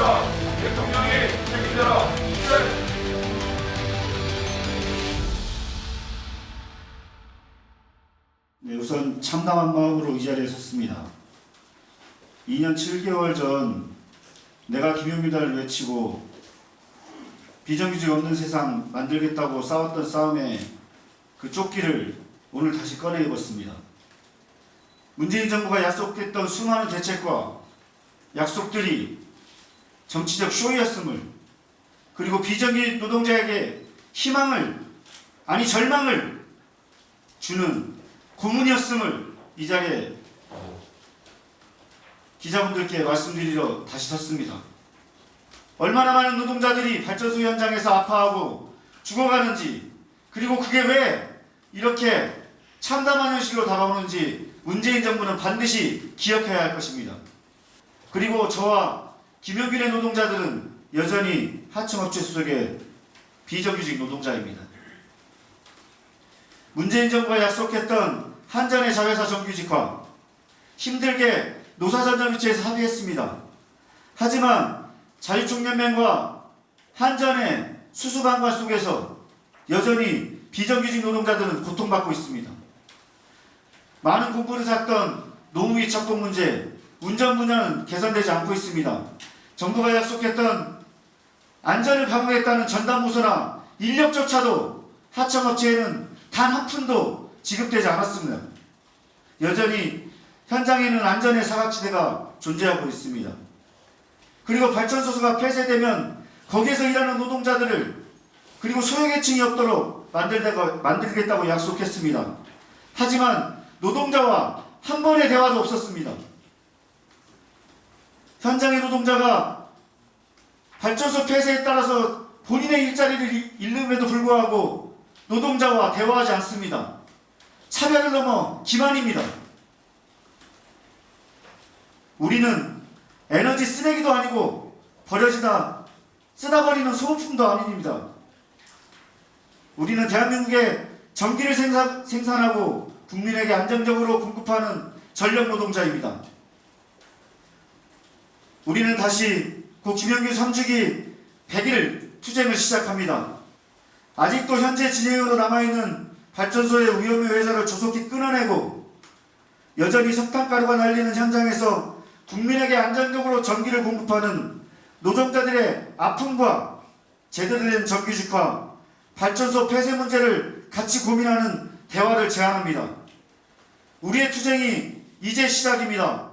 대통령이 책임져라. 우선 참담한 마음으로 이 자리에 섰습니다. 2년 7개월 전 내가 김용미다를 외치고 비정규직 없는 세상 만들겠다고 싸웠던 싸움에 그 조끼를 오늘 다시 꺼내 입었습니다. 문재인 정부가 약속했던 수많은 대책과 약속들이 정치적 쇼였음을 그리고 비정규직 노동자에게 희망을 아니 절망을 주는 고문이었음을 이 자리에 기자분들께 말씀드리러 다시 섰습니다. 얼마나 많은 노동자들이 발전소 현장에서 아파하고 죽어가는지 그리고 그게 왜 이렇게 참담한 현실로 다가오는지 문재인 정부는 반드시 기억해야 할 것입니다. 그리고 저와 김영균의 노동자들은 여전히 하청업체 소속의 비정규직 노동자입니다. 문재인 정부가 약속했던 한전의 자회사 정규직화 힘들게 노사전담위치에서 합의했습니다. 하지만 자유총연맹과 한전의 수수방관 속에서 여전히 비정규직 노동자들은 고통받고 있습니다. 많은 공부를 샀던 노무위 척공 문제, 운전 분야는 개선되지 않고 있습니다. 정부가 약속했던 안전을 강화했다는 전담부서나 인력조차도 하청업체에는 단 한 푼도 지급되지 않았습니다. 여전히 현장에는 안전의 사각지대가 존재하고 있습니다. 그리고 발전소가 폐쇄되면 거기에서 일하는 노동자들을 그리고 소외계층이 없도록 만들겠다고 약속했습니다. 하지만 노동자와 한 번의 대화도 없었습니다. 현장의 노동자가 발전소 폐쇄에 따라서 본인의 일자리를 잃음에도 불구하고 노동자와 대화하지 않습니다. 차별을 넘어 기만입니다. 우리는 에너지 쓰레기도 아니고 버려지다 쓰다 버리는 소모품도 아닙니다. 우리는 대한민국에 전기를 생산, 생산하고 국민에게 안정적으로 공급하는 전력 노동자입니다. 우리는 다시 고 김영규 3주기 100일 투쟁을 시작합니다. 아직도 현재 진행으로 남아있는 발전소의 위험의 회사를 조속히 끊어내고 여전히 석탄가루가 날리는 현장에서 국민에게 안정적으로 전기를 공급하는 노동자들의 아픔과 제대로 된 정규직화, 발전소 폐쇄 문제를 같이 고민하는 대화를 제안합니다. 우리의 투쟁이 이제 시작입니다.